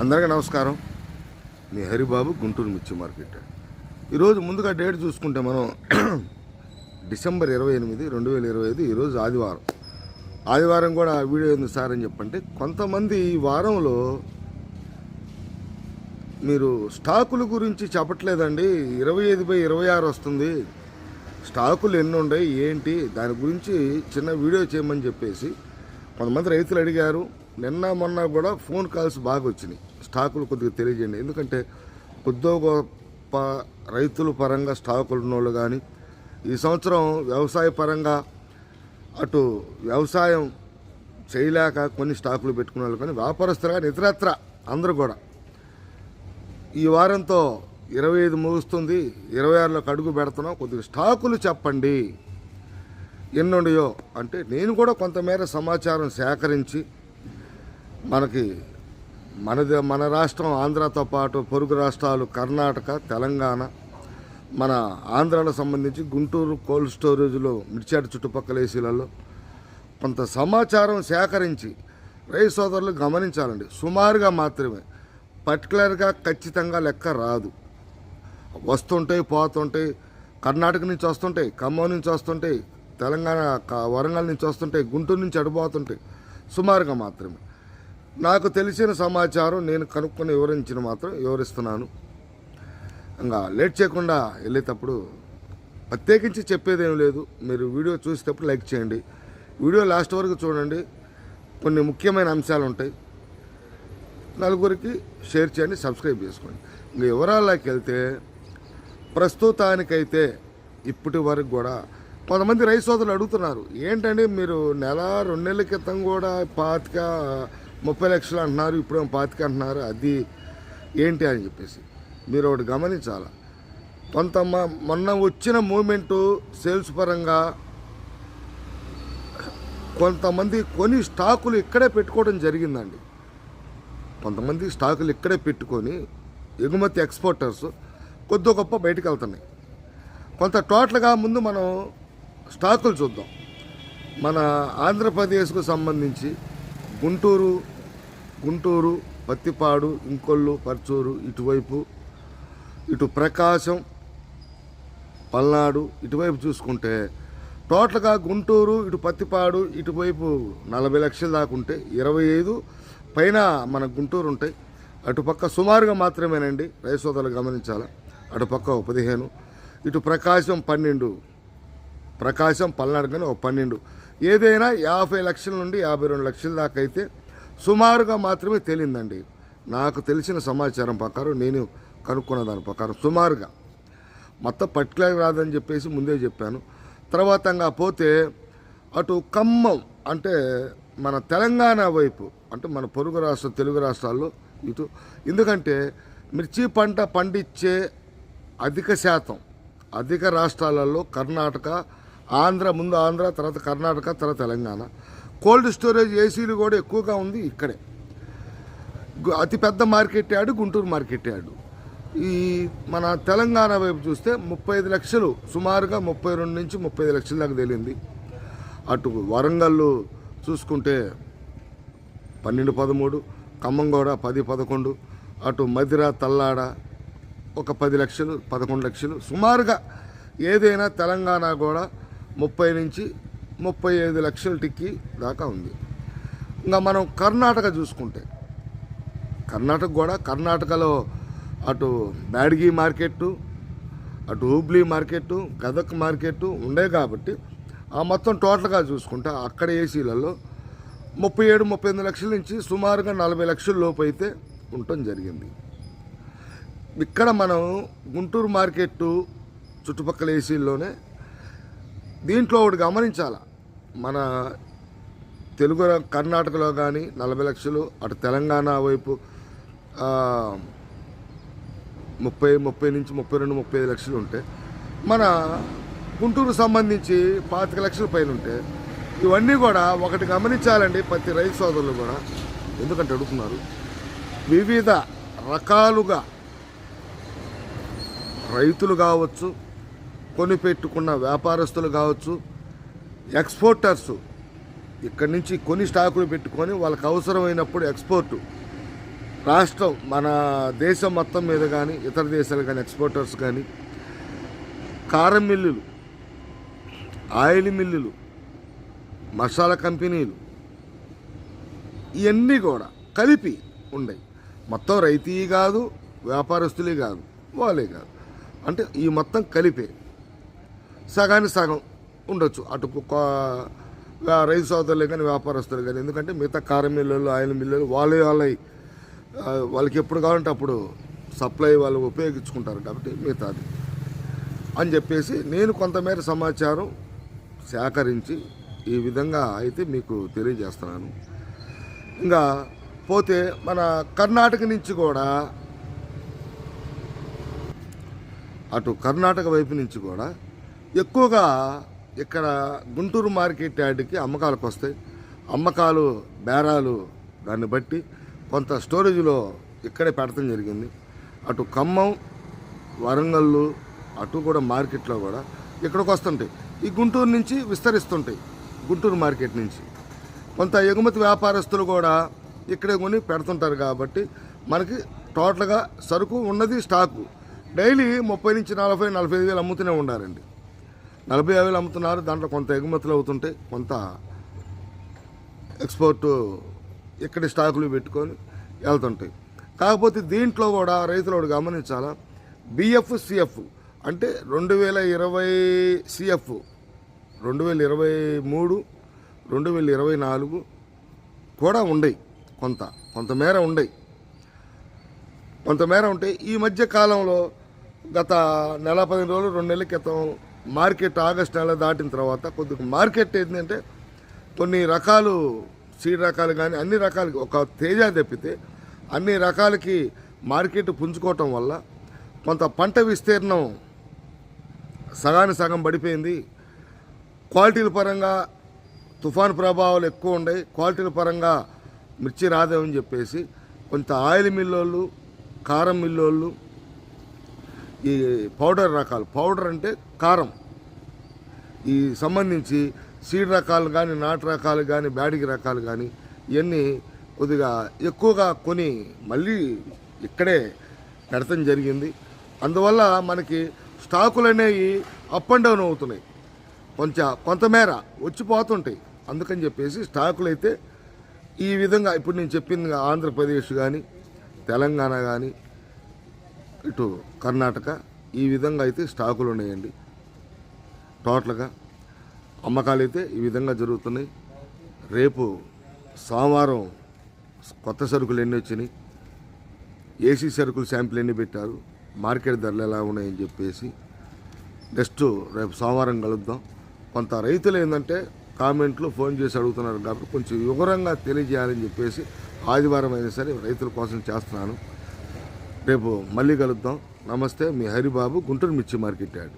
అందరికీ నమస్కారం. మీ హరిబాబు గుంటూరు మిర్చి మార్కెట్. ఈరోజు ముందుగా డేట్ చూసుకుంటే మనం డిసెంబర్ ఇరవై ఎనిమిది రెండు వేల ఇరవై ఐదు ఈరోజు ఆదివారం. ఆదివారం కూడా వీడియో ఎందుకు సార్ అని చెప్పంటే కొంతమంది ఈ వారంలో మీరు స్టాకుల గురించి చెప్పట్లేదండి. ఇరవై ఐదు బై ఇరవై ఆరు వస్తుంది. స్టాకులు ఎన్ని ఉన్నాయి ఏంటి దాని గురించి చిన్న వీడియో చేయమని చెప్పేసి కొంతమంది రైతులు అడిగారు. నిన్న మొన్న కూడా ఫోన్ కాల్స్ బాగా వచ్చినాయి స్టాకులు కొద్దిగా తెలియజేయండి. ఎందుకంటే కొద్దో గొప్ప రైతుల పరంగా స్టాకులు ఉన్నోళ్ళు కానీ ఈ సంవత్సరం వ్యవసాయ పరంగా అటు వ్యవసాయం చేయలేక కొన్ని స్టాకులు పెట్టుకునే వాళ్ళు కానీ వ్యాపారస్తులు కానీ ఇతరత్ర అందరూ కూడా. ఈ వారంతో ఇరవై ఐదు ముగుస్తుంది. ఇరవై ఆరులోకి అడుగు పెడుతున్నాం. కొద్దిగా స్టాకులు చెప్పండి. ఎన్నుండయో అంటే నేను కూడా కొంతమేర సమాచారం సేకరించి మనకి మనది మన రాష్ట్రం ఆంధ్రతో పాటు పొరుగు రాష్ట్రాలు కర్ణాటక తెలంగాణ మన ఆంధ్రాలో సంబంధించి గుంటూరు కోల్డ్ స్టోరేజ్లో మిర్చాటి చుట్టుపక్కల ఏసీలలో కొంత సమాచారం సేకరించి రైతు సోదరులు గమనించాలండి. సుమారుగా మాత్రమే. పర్టికులర్గా ఖచ్చితంగా లెక్క రాదు. వస్తుంటాయి పోతుంటాయి. కర్ణాటక నుంచి వస్తుంటాయి ఖమ్మం నుంచి వస్తుంటాయి తెలంగాణ వరంగల్ నుంచి వస్తుంటాయి గుంటూరు నుంచి అడిపోతుంటాయి సుమారుగా మాత్రమే. నాకు తెలిసిన సమాచారం నేను కనుక్కొని వివరించిన మాత్రం వివరిస్తున్నాను. ఇంకా లేట్ చేయకుండా వెళ్ళేటప్పుడు ప్రత్యేకించి చెప్పేదేం లేదు. మీరు వీడియో చూసేటప్పుడు లైక్ చేయండి. వీడియో లాస్ట్ వరకు చూడండి. కొన్ని ముఖ్యమైన అంశాలు ఉంటాయి. నలుగురికి షేర్ చేయండి సబ్స్క్రైబ్ చేసుకోండి. ఇంకా వివరాల్లోకి వెళ్తే ప్రస్తుతానికైతే ఇప్పటి వరకు కూడా కొంతమంది రైతు సోదరులు అడుగుతున్నారు ఏంటంటే మీరు నెల రెండు నెలల క్రితం కూడా పాతిక ముప్పై లక్షలు అంటున్నారు ఇప్పుడు పాతిక అంటున్నారు అది ఏంటి అని చెప్పేసి. మీరు ఒకటి గమనించాలి? కొంత మ- మొన్న వచ్చిన మూమెంటు సేల్స్ పరంగా కొంతమంది కొని స్టాకులు ఇక్కడే పెట్టుకోవడం జరిగిందండి. కొంతమంది స్టాకులు ఇక్కడే పెట్టుకొని ఎగుమతి ఎక్స్పోర్టర్స్ కొద్ది గొప్ప బయటకు వెళ్తున్నాయి. కొంత టోటల్గా ముందు మనం స్టాకులు చూద్దాం. మన ఆంధ్రప్రదేశ్కు సంబంధించి గుంటూరు గుంటూరు పత్తిపాడు ఇంకొల్లు పర్చూరు ఇటువైపు ఇటు ప్రకాశం పల్నాడు ఇటువైపు చూసుకుంటే టోటల్గా గుంటూరు ఇటు పత్తిపాడు ఇటువైపు నలభై లక్షలు దాకా ఉంటే ఇరవై ఐదు పైన మన గుంటూరు ఉంటాయి. అటుపక్క సుమారుగా మాత్రమేనండి రైసోదాలు గమనించాలా గమనించాలి. అటుపక్క ఒక పదిహేను ఇటు ప్రకాశం పన్నెండు ప్రకాశం పల్నాడు కానీ ఒక పన్నెండు. ఏదైనా యాభై లక్షల నుండి యాభై రెండు లక్షల దాకా అయితే సుమారుగా మాత్రమే తేలిందండి. నాకు తెలిసిన సమాచారం ప్రకారం నేను కనుక్కున్న దాని ప్రకారం సుమారుగా. మొత్తం పర్టికులర్ రాదని చెప్పేసి ముందే చెప్పాను. తర్వాత పోతే అటు ఖమ్మం అంటే మన తెలంగాణ వైపు అంటే మన పొరుగు రాష్ట్రం తెలుగు రాష్ట్రాల్లో ఇటు ఎందుకంటే మిర్చి పంట పండించే అధిక శాతం అధిక రాష్ట్రాలలో కర్ణాటక ఆంధ్ర ముందు ఆంధ్ర తర్వాత కర్ణాటక తర్వాత తెలంగాణ. కోల్డ్ స్టోరేజ్ ఏసీలు కూడా ఎక్కువగా ఉంది ఇక్కడే. అతిపెద్ద market yard Guntur market yard ఈ మన తెలంగాణ వైపు చూస్తే ముప్పై ఐదు లక్షలు సుమారుగా ముప్పై రెండు నుంచి ముప్పై ఐదు లక్షల దాకా తేలింది. అటు వరంగల్ చూసుకుంటే పన్నెండు పదమూడు ఖమ్మం కూడా పది పదకొండు అటు మదిర తల్లాడ ఒక పది లక్షలు పదకొండు లక్షలు సుమారుగా ఏదైనా తెలంగాణ కూడా ముప్పై నుంచి ముప్పై ఐదు లక్షల టిక్కి దాకా ఉంది. ఇంకా మనం కర్ణాటక చూసుకుంటే కర్ణాటక కూడా కర్ణాటకలో అటు బ్యాడ్గి మార్కెట్టు అటు హూబ్లీ మార్కెట్టు గదక్ మార్కెట్టు ఉండే కాబట్టి ఆ మొత్తం టోటల్గా చూసుకుంటే అక్కడ ఏసీలలో ముప్పై ఏడు ముప్పై ఎనిమిది లక్షల నుంచి సుమారుగా నలభై లక్షల లోపు అయితే ఉండటం జరిగింది. ఇక్కడ మనం గుంటూరు మార్కెట్టు చుట్టుపక్కల ఏసీల్లోనే దీంట్లో ఒకటి గమనించాల? మన తెలుగు కర్ణాటకలో కానీ నలభై లక్షలు అటు తెలంగాణ వైపు ముప్పై ముప్పై నుంచి ముప్పై రెండు ముప్పై ఐదు లక్షలు ఉంటే మన గుంటూరు సంబంధించి పాతిక లక్షల పైన ఉంటే ఇవన్నీ కూడా ఒకటి గమనించాలండి ప్రతి రైతు సోదరులు కూడా. ఎందుకంటే అడుగుతున్నారు వివిధ రకాలుగా రైతులు కావచ్చు కొనిపెట్టుకున్న వ్యాపారస్తులు కావచ్చు ఎక్స్పోర్టర్స్ ఇక్కడి నుంచి కొన్ని స్టాకులు పెట్టుకొని వాళ్ళకి అవసరమైనప్పుడు ఎక్స్పోర్టు. రాష్ట్రం మన దేశం మొత్తం మీద కానీ ఇతర దేశాలు కానీ ఎక్స్పోర్టర్స్ కానీ కారం మిల్లులు ఆయిల్ మిల్లులు మసాలా కంపెనీలు ఇవన్నీ కూడా కలిపి ఉన్నాయి మొత్తం రైతీ కాదు వ్యాపారస్తులే కాదు వాళ్ళే కాదు. అంటే ఈ మొత్తం కలిపే సగానికి సగం ఉండొచ్చు. అటు రైతు సోదరులే కానీ వ్యాపారస్తులు కానీ ఎందుకంటే మిగతా కారం మిల్లులు ఆయిల్ మిల్లులు వాళ్ళే వాళ్ళ వాళ్ళకి ఎప్పుడు కావాలంటే అప్పుడు సప్లై వాళ్ళు ఉపయోగించుకుంటారు కాబట్టి మిగతాది. అని చెప్పేసి నేను కొంతమేర సమాచారం సేకరించి ఈ విధంగా అయితే మీకు తెలియజేస్తున్నాను. ఇంకా పోతే మన కర్ణాటక నుంచి కూడా అటు కర్ణాటక వైపు నుంచి కూడా ఎక్కువగా ఇక్కడ గుంటూరు మార్కెట్ యార్డ్కి అమ్మకాలకు వస్తాయి. అమ్మకాలు బేరాలు దాన్ని బట్టి కొంత స్టోరేజ్లో ఇక్కడే పెడతాం జరిగింది. అటు ఖమ్మం వరంగల్లు అటు కూడా మార్కెట్లో కూడా ఇక్కడికి వస్తుంటాయి. ఈ గుంటూరు నుంచి విస్తరిస్తుంటాయి గుంటూరు మార్కెట్ నుంచి. కొంత ఎగుమతి వ్యాపారస్తులు కూడా ఇక్కడే కొని పెడుతుంటారు కాబట్టి మనకి టోటల్గా సరుకు ఉన్నది స్టాకు. డైలీ ముప్పై నుంచి నలభై నలభై ఐదు వేలు అమ్ముతూనే ఉండారండి నలభై వేలు అమ్ముతున్నారు. దాంట్లో కొంత ఎగుమతులు అవుతుంటాయి కొంత ఎక్స్పోర్ట్ ఇక్కడి స్టాకులు పెట్టుకొని వెళ్తుంటాయి. కాకపోతే దీంట్లో కూడా రైతులు గమనించాలా? బిఎఫ్ సిఎఫ్ అంటే రెండు వేల ఇరవై సిఎఫ్ రెండు వేల ఇరవై మూడు రెండు వేల ఇరవై నాలుగు కూడా ఉండయి. కొంత కొంతమేర ఉండయి. కొంతమేర ఉంటాయి ఈ మధ్య కాలంలో గత నెల పదిహేను రోజులు రెండు నెలల క్రితం మార్కెట్ ఆగస్ట్ నెల దాటిన తర్వాత కొద్దిగా మార్కెట్ ఏంటంటే కొన్ని రకాలు సీడ్ రకాలు కానీ అన్ని రకాలకి ఒక తేజ తెప్పితే అన్ని రకాలకి మార్కెట్ పుంజుకోవటం వల్ల కొంత పంట విస్తీర్ణం సగాని సగం పడిపోయింది. క్వాలిటీల పరంగా తుఫాన్ ప్రభావాలు ఎక్కువ ఉన్నాయి. క్వాలిటీల పరంగా మిర్చి రాదేమని చెప్పేసి కొంత ఆయిల్ మిల్లోళ్ళు కారం మిల్లోళ్ళు ఈ పౌడర్ రకాలు. పౌడర్ అంటే కారం. ఈ సంబంధించి సీడ్ రకాలు కానీ నాటు రకాలు కానీ బ్యాడిగి రకాలు కానీ ఇవన్నీ కొద్దిగా ఎక్కువగా కొని మళ్ళీ ఇక్కడే పెడతం జరిగింది. అందువల్ల మనకి స్టాకులు అనేవి అప్ అండ్ డౌన్ అవుతున్నాయి. కొంచెం కొంతమేర వచ్చిపోతుంటాయి అందుకని చెప్పేసి స్టాకులు అయితే ఈ విధంగా ఇప్పుడు నేను చెప్పింది ఆంధ్రప్రదేశ్ కానీ తెలంగాణ కానీ ఇటు కర్ణాటక ఈ విధంగా అయితే స్టాకులు ఉన్నాయండి. టోటల్గా అమ్మకాలు అయితే ఈ విధంగా జరుగుతున్నాయి. రేపు సోమవారం కొత్త సరుకులు ఎన్ని వచ్చినాయి? ఏసీ సరుకులు శాంపిల్ ఎన్ని పెట్టారు? మార్కెట్ ధరలు ఎలా ఉన్నాయని చెప్పేసి నెక్స్ట్ రేపు సోమవారం కలుద్దాం. కొంత రైతులు ఏంటంటే కామెంట్లు ఫోన్ చేసి అడుగుతున్నారు కాబట్టి కొంచెం వివరంగా తెలియజేయాలని చెప్పేసి ఆదివారం అయినా సరే రైతుల కోసం చేస్తున్నాను. రేపు మళ్ళీ కలుద్దాం. నమస్తే మీ హరిబాబు గుంటూరు మిర్చి మార్కెట్ యార్డ్.